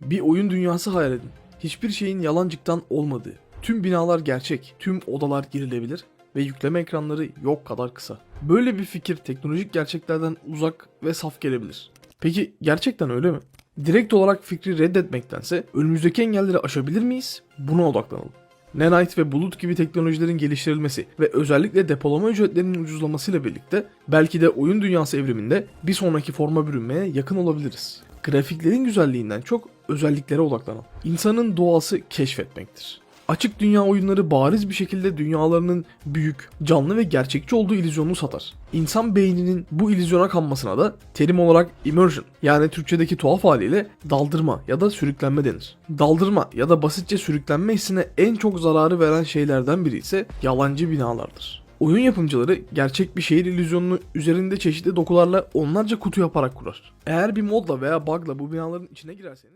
Bir oyun dünyası hayal edin. Hiçbir şeyin yalancıktan olmadığı. Tüm binalar gerçek, tüm odalar girilebilir ve yükleme ekranları yok kadar kısa. Böyle bir fikir teknolojik gerçeklerden uzak ve saf gelebilir. Peki gerçekten öyle mi? Direkt olarak fikri reddetmektense önümüzdeki engelleri aşabilir miyiz? Buna odaklanalım. Nanite ve bulut gibi teknolojilerin geliştirilmesi ve özellikle depolama ücretlerinin ucuzlamasıyla birlikte belki de oyun dünyası evriminde bir sonraki forma bürünmeye yakın olabiliriz. Grafiklerin güzelliğinden çok özelliklere odaklanalım. İnsanın doğası keşfetmektir. Açık dünya oyunları bariz bir şekilde dünyalarının büyük, canlı ve gerçekçi olduğu illüzyonunu satar. İnsan beyninin bu illüzyona kanmasına da terim olarak immersion yani Türkçedeki tuhaf haliyle daldırma ya da sürüklenme denir. Daldırma ya da basitçe sürüklenme hissine en çok zararı veren şeylerden biri ise yalancı binalardır. Oyun yapımcıları gerçek bir şehir illüzyonunu üzerinde çeşitli dokularla onlarca kutu yaparak kurar. Eğer bir modla veya bug'la bu binaların içine girerseniz